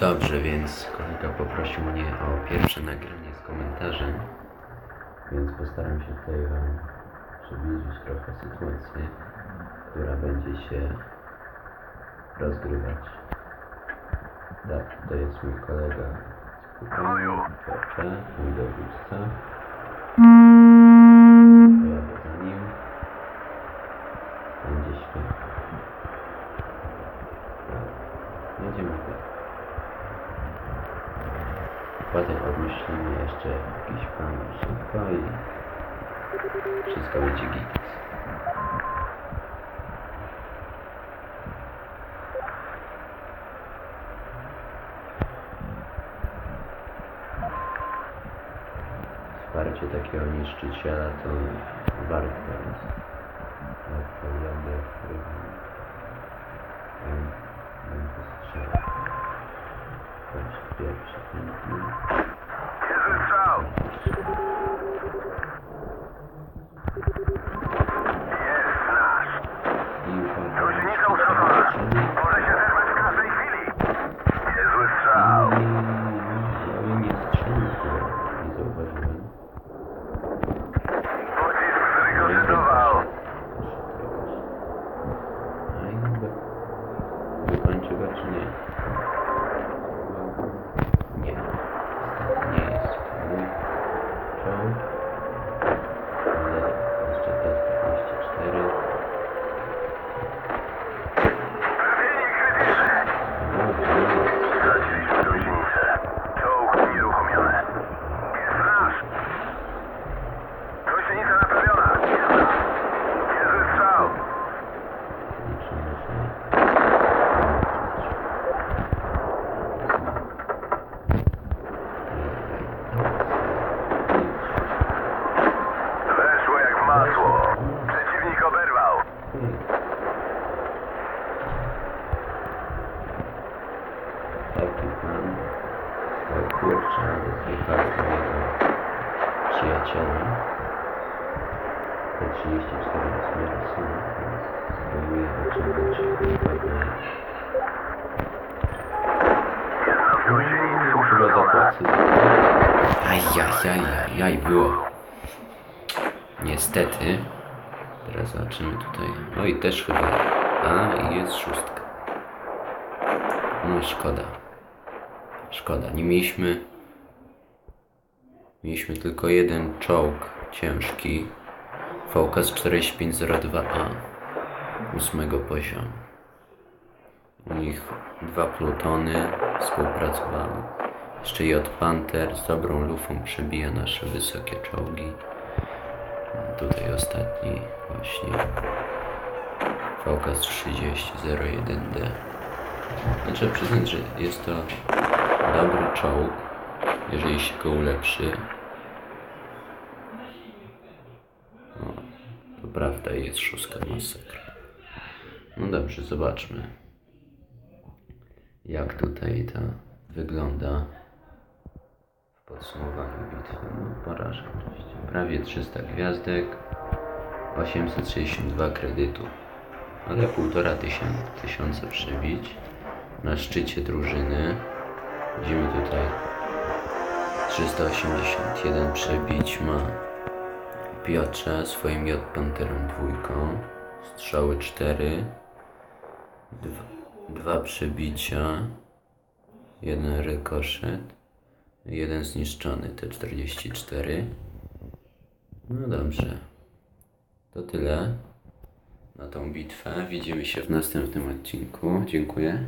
Dobrze, więc kolega poprosił mnie o pierwsze nagranie z komentarzem, więc postaram się tutaj Wam przybliżyć trochę sytuację, która będzie się rozgrywać. Tak, to jest mój kolega z Pepe, mój dowódca. Pojadę za nim. Będzie śpi. Jedziemy tak. Potem obmyślimy jeszcze jakiś plan szybko i wszystko będzie git. Wsparcie takiego niszczyciela to warto jest. Jadę, który bym postrzelał. Bądź pierwszy piękny. Niezły strzał! Jest nasz! I uwaga, Gąsienica uszkodzona! Może się zerwać w każdej chwili! Niezły strzał! Ja nie strzelił chyba, nie zauważyłem. Pocisk zrekomendował! A i chyba wykończy go czy nie? Nie. Nie jest mój czołg. Ale jeszcze T-44. Trafienie krytyczne! No, to nie jest. Straciliśmy gąsienicę. Czołg nieruchomiony. Jest nasz! Gąsienica naprawiona! Jest nasz! Niezły strzał! Liczymy, że... Weszło jak w masło. Przeciwnik oberwał. Taki plan. O kurczę, zjechał mojego przyjaciela. Te 34 rozmiary są, więc spróbuję wyciągnąć pewnie. Jedna z gąsienic Chyba zapłacę za było. Niestety. Teraz zobaczymy tutaj. Oj, też chyba. A, i jest szóstka. No, szkoda. Szkoda. Nie mieliśmy... Mieliśmy tylko jeden czołg ciężki. Focus 4502A. Ósmego poziomu. U nich dwa plutony współpracowały. Jeszcze J Panther z dobrą lufą przebija nasze wysokie czołgi. Tutaj ostatni właśnie Focus 3001D. Znaczy przyznać, że jest to dobry czołg, jeżeli się go ulepszy. No, to prawda jest szóstka masakra. No dobrze, zobaczmy jak tutaj to wygląda w podsumowaniu bitwy. No, oczywiście. Prawie 300 gwiazdek, 862 kredytu, ale półtora tysiąca, tysiąca przebić. Na szczycie drużyny widzimy tutaj 381 przebić ma Piotrze swoim J Panterą dwójką, strzały 4, dwa, przebicia, jeden rykoszet, jeden zniszczony T44. No dobrze, to tyle na tą bitwę. Widzimy się w następnym odcinku. Dziękuję.